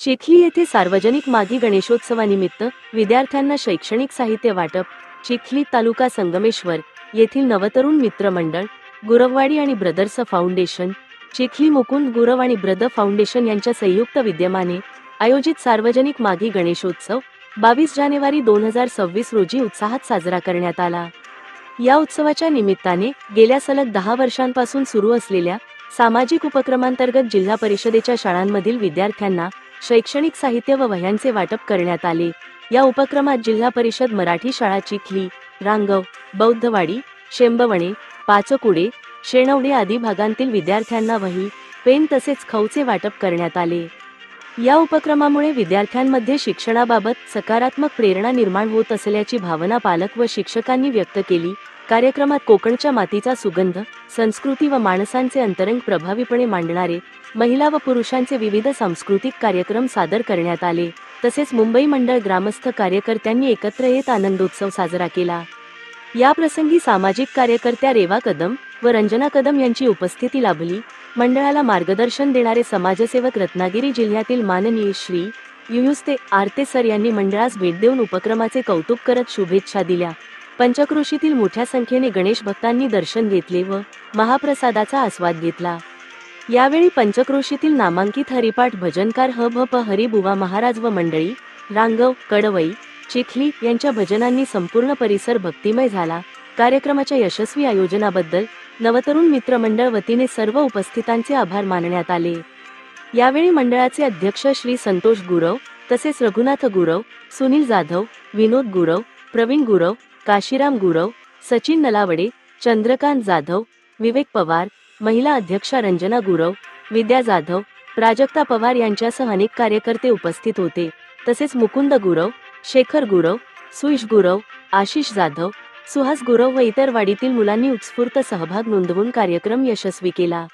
चिखली येथे सार्वजनिक मागी गणेशोत्सवानिमित्त विद्यार्थ्यांना शैक्षणिक साहित्य वाटप चिखली तालुका संगमेश्वर येथील नवतरुण मित्र मंडळ गुरववाडी आणि ब्रदर्स फाउंडेशन चिखली मुकुंद गुरव आणि ब्रदर फाउंडेशन यांच्या संयुक्त विद्यमाने आयोजित सार्वजनिक माघी गणेशोत्सव बावीस जानेवारी दोन हजार सव्वीस रोजी उत्साहात साजरा करण्यात आला. या उत्सवाच्या निमित्ताने गेल्या सलग दहा वर्षांपासून सुरू असलेल्या सामाजिक उपक्रमांतर्गत जिल्हा परिषदेच्या शाळांमधील विद्यार्थ्यांना शैक्षणिक साहित्य व वह्यांचे वाटप करण्यात आले. या उपक्रमात जिल्हा परिषद मराठी शाळा चिखली रांगव बौद्धवाडी शेंबवणे पाचकुडे शेणवणे आदी भागांतील विद्यार्थ्यांना वही पेन तसेच खवचे वाटप करण्यात आले. या उपक्रमामुळे विद्यार्थ्यांमध्ये शिक्षणाबाबत सकारात्मक प्रेरणा निर्माण होत असल्याची भावना पालक व शिक्षकांनी व्यक्त केली. कार्यक्रमात कोकणच्या मातीचा सुगंध संस्कृती व माणसांचे अंतरंग प्रभावीपणे मांडणारे महिला व पुरुषांचे विविध सांस्कृतिक कार्यक्रम सादर करण्यात आले. तसेच मुंबई मंडळ ग्रामस्थ कार्यकर्त्यांनी एकत्र येत आनंदोत्सव साजरा केला. याप्रसंगी सामाजिक कार्यकर्त्या रेवा कदम व रंजना कदम यांची उपस्थिती लाभली. मंडळाला मार्गदर्शन देणारे समाजसेवक रत्नागिरी जिल्ह्यातील माननीय श्री युयुस्ते आरते सर यांनी मंडळास भेट देऊन उपक्रमाचे कौतुक करत शुभेच्छा दिल्या. पंचक्रोशीतील मोठ्या संख्येने गणेश भक्तांनी दर्शन घेतले व महाप्रसादाचा आस्वाद घेतला. यावेळी पंचक्रोशीतील नामांकित हरिपाठ भजनकार ह भ प हरिबुवा महाराज व मंडळी रांगव कडवई चिखली यांच्या भजनांनी संपूर्ण परिसर भक्तिमय झाला. कार्यक्रमाच्या यशस्वी आयोजनाबद्दल नवतरुण मित्रमंडळ वतीने सर्व उपस्थितांचे आभार मानण्यात आले. यावेळी मंडळाचे अध्यक्ष श्री संतोष गुरव तसेच रघुनाथ गुरव सुनील जाधव विनोद गुरव प्रवीण गुरव काशीराम गुरव सचिन नलावडे चंद्रकांत जाधव विवेक पवार महिला अध्यक्षा रंजना गुरव विद्या जाधव प्राजक्ता पवार यांच्यासह अनेक कार्यकर्ते उपस्थित होते. तसेच मुकुंद गुरव शेखर गुरव सुईश गुरव आशिष जाधव सुहास गुरव व इतर वाडीतील मुलांनी उत्स्फूर्त सहभाग नोंदवून कार्यक्रम यशस्वी केला.